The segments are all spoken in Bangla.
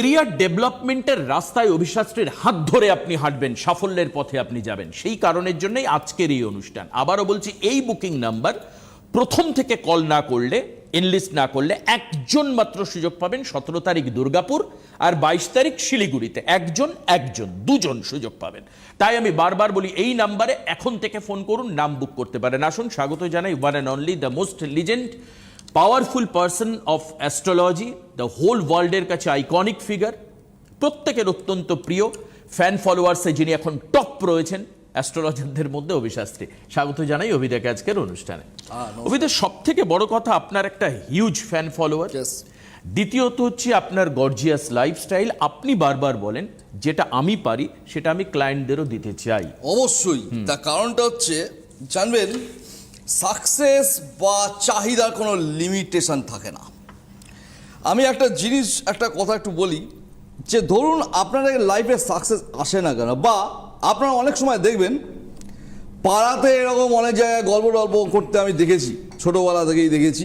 এরিয়ার ডেভেলপমেন্টের রাস্তায় অভিশাস্ত্রীর হাত ধরে আপনি হাঁটবেন, সাফল্যের পথে আপনি যাবেন। সেই কারণের জন্যই আজকের এই অনুষ্ঠান। আবারও বলছি, এই বুকিং নাম্বার প্রথম থেকে কল না করলে, এনলিস্ট না করলে একজন মাত্র সুযোগ পাবেন সতেরো তারিখ দুর্গাপুর আর বাইশ তারিখ শিলিগুড়িতে। একজন একজন, দুজন সুযোগ পাবেন। তাই আমি বারবার বলি, এই নাম্বারে এখন থেকে ফোন করুন, নাম বুক করতে পারেন। আসুন, স্বাগত জানাই one and only the most legend powerful person of astrology the whole ওয়ার্ল্ডের কাছে আইকনিক ফিগার প্রত্যেকের অত্যন্ত প্রিয় ফ্যান ফলোয়ার্সে যিনি এখন টপ রয়েছেন অ্যাস্ট্রোলজারদের মধ্যে অভিশাস্ত্রী। স্বাগত জানাই অভিদাকে আজকের অনুষ্ঠানে। অভিদের সব থেকে বড় কথা আপনার একটা হিউজ ফ্যান ফলোয়ার দ্বিতীয়ত হচ্ছে আপনার গর্জিয়াস লাইফস্টাইল আপনি বারবার বলেন যেটা আমি পারি সেটা আমি ক্লায়েন্টদেরও দিতে চাই। অবশ্যই। তার কারণটা হচ্ছে জানবেন সাকসেস বা চাহিদার কোনো লিমিটেশন থাকে না। আমি একটা জিনিস, একটা কথা একটু বলি, যে ধরুন আপনার লাইফে সাকসেস আসে না কেন, বা আপনারা অনেক সময় দেখবেন, পাড়াতে এরকম অনেক জায়গায় গল্প টল্প করতে আমি দেখেছি, ছোটোবেলা থেকেই দেখেছি।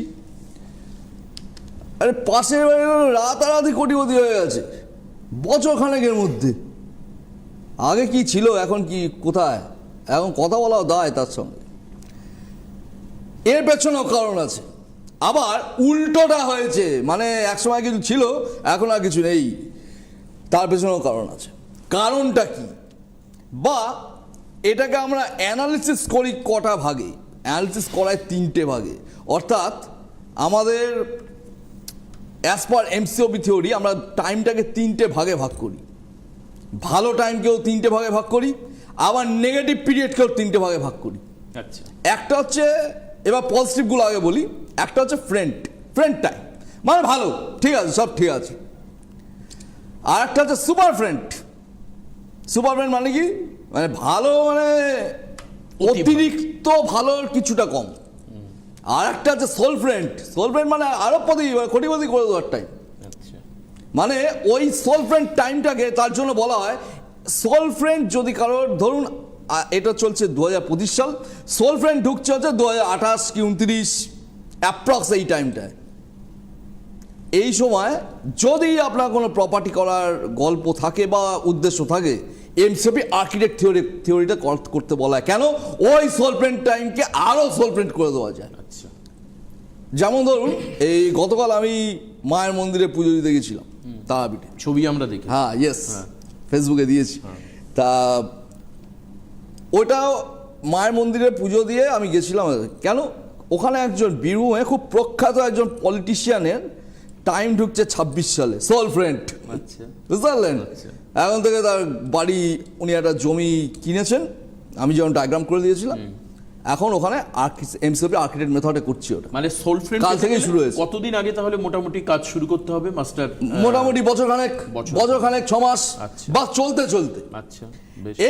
আরে পাশের বাড়ি রাতারাতি কোটিপতি হয়ে গেছে, বছর খানেকের মধ্যে। আগে কি ছিল, এখন কি, কোথায়? এখন কথা বলাও দায় তার সঙ্গে। এর পেছনেও কারণ আছে। আবার উল্টোটা হয়েছে মানে একসময় কিছু ছিল এখন আর কিছু নেই। তার পেছনেও কারণ আছে। কারণটা কি? বা এটাকে আমরা অ্যানালিসিস করি কটা ভাগে। অ্যানালিসিস করায় তিনটে ভাগে। অর্থাৎ আমাদের অ্যাজ পার এমসিওবি থিওরি আমরা টাইমটাকে তিনটে ভাগে ভাগ করি। ভালো টাইমকেও তিনটে ভাগে ভাগ করি আবার নেগেটিভ পিরিয়ডকেও তিনটে ভাগে ভাগ করি। আচ্ছা। একটা হচ্ছে এবার পজিটিভগুলো আগে বলি। একটা হচ্ছে ফ্রেন্ড ফ্রেন্ড টাইম মানে ভালো ঠিক আছে সব ঠিক আছে। আর একটা হচ্ছে সুপার ফ্রেন্ড সুপার ফ্রেন্ড মানে কি? মানে ভালো মানে। অতিরিক্ত ভালোর কিছুটা কম। আর একটা হচ্ছে সোল ফ্রেন্ড সোল ফ্রেন্ড মানে আরও পদি কোটিপতি করে দেওয়ার টাইম আচ্ছা। মানে ওই সোল ফ্রেন্ড টাইমটাকে তার জন্য বলা হয় সোল ফ্রেন্ড যদি কারোর ধরুন এটা চলছে দু হাজার পঁচিশ সাল। সোল ফ্রেন্ড ঢুকছে হচ্ছে দু হাজার আঠাশ কি উনত্রিশ অ্যাপ্রক্স এই টাইমটায় এই সময় যদি আপনার কোনো প্রপার্টি করার গল্প থাকে বা উদ্দেশ্য থাকে এমসিপি আর্কিটেক্ট থিওরি থিওরিটা করতে বলা হয়। কেন? ওই সোল ফ্রেন্ড টাইমকে আরও সোল ফ্রেন্ড করে দেওয়া যায়। আচ্ছা। যেমন ধরুন এই গতকাল আমি মায়ের মন্দিরে পুজো দিতে গেছিলাম তারাপীঠে। ছবি আমরা দেখি। হ্যাঁ ইয়েস ফেসবুকে দিয়েছি। তা ওটা মায়ের মন্দিরে পুজো দিয়ে আমি গেছিলাম। কেন? ওখানে একজন বীরভূমে খুব প্রখ্যাত একজন পলিটিশিয়ানের টাইম ঢুকছে ছাব্বিশ সালে সোল ফ্রেন্ড আচ্ছা। বুঝতে পারলেন? আচ্ছা। এখন থেকে তার বাড়ি উনি একটা জমি কিনেছেন। আমি যেমন ডায়াগ্রাম করে দিয়েছিলাম। এখন ওখানে এমসিপি আর্কিটেক্ট মেথডে করছি ওটা। মানে সোল ফ্রেন্ড কাল থেকেই শুরু হয়েছে। কতদিন আগে তাহলে মোটামুটি কাজ শুরু করতে হবে? মাস্টার মোটামুটি বছর খানেক বছর। খানেক ছ মাস। আচ্ছা। বা চলতে চলতে। আচ্ছা।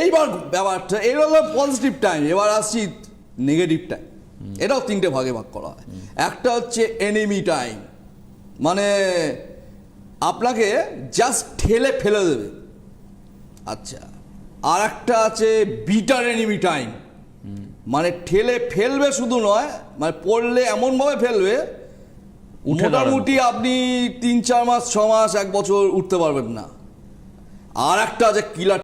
এইবার ব্যাপারটা এই হলো পজিটিভ টাইম এবার আসছি নেগেটিভ টাইম এটাও তিনটে ভাগে ভাগ করা হয়। একটা হচ্ছে এনিমি টাইম মানে আপনাকে জাস্ট ঠেলে ফেলে দেবে। আচ্ছা আর একটা আছে বিটার এনিমি টাইম মানে ঠেলে ফেলবে শুধু নয় মানে পড়লে এমনভাবে ফেলবে মোটামুটি আপনি তিন চার মাস ছ মাস এক বছর উঠতে পারবেন না। আর একটা আছে কিলার